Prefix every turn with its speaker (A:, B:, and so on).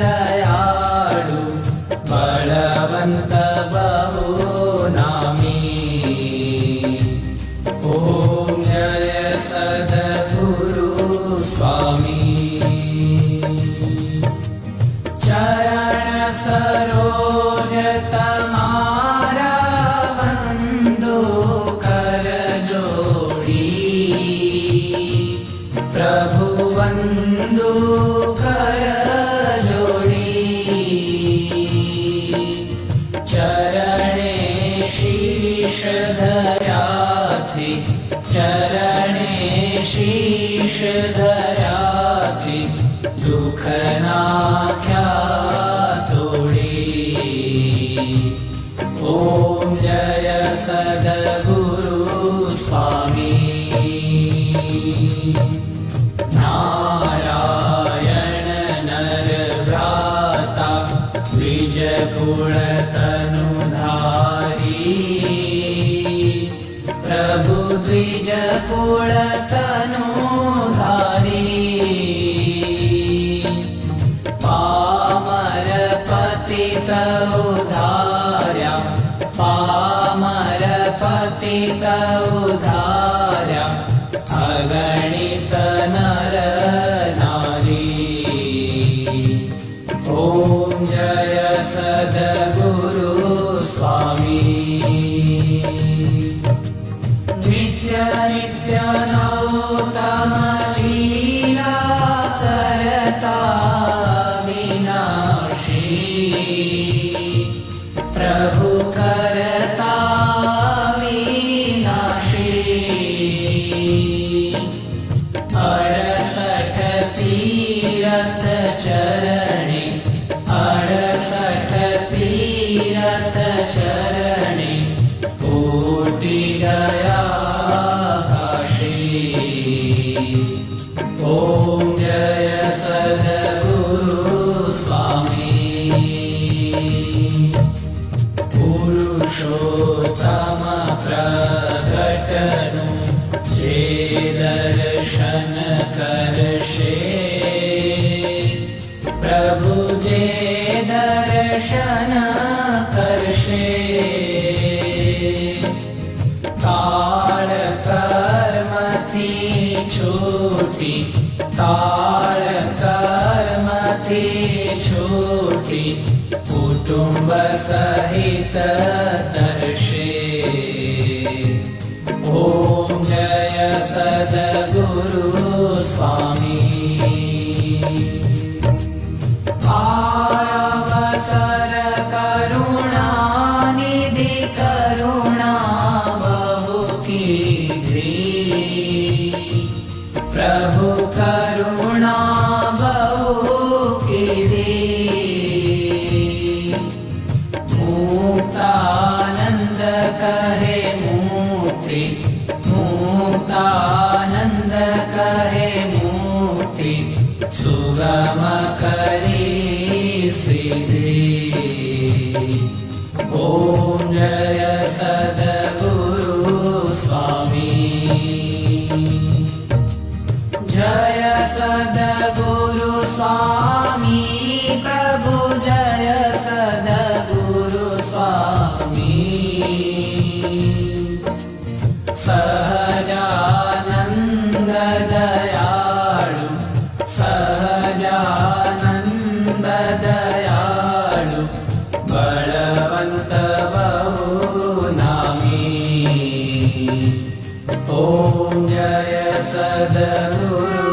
A: दयाळु बलवन्त बहु नामी ॐ जय सद्गुरु स्वामी चरण सरोज तमारा वन्दो कर जोडी प्रभु वन्दो कर शीश धराथि दुःख नाख्या तोडी ॐ जय सद्गुरु स्वामी नारायण नरव्राता द्विजकुलतनुधारी। प्रभु द्विजकुलतनुधारी उधार्या अगणित नर नारी। ॐ जय सद्गुरु करशे प्रभु जे दर्शन काळ कर्मथी छूटी कर्मथी छूटी कुटुंब सहित मूर्ति मुक्तानन्द कहे मूर्ति सुगम करी सिद्धि ॐ जय सद्गुरु स्वामी बलवन्त बहु नामी ॐ जय सद्गुरु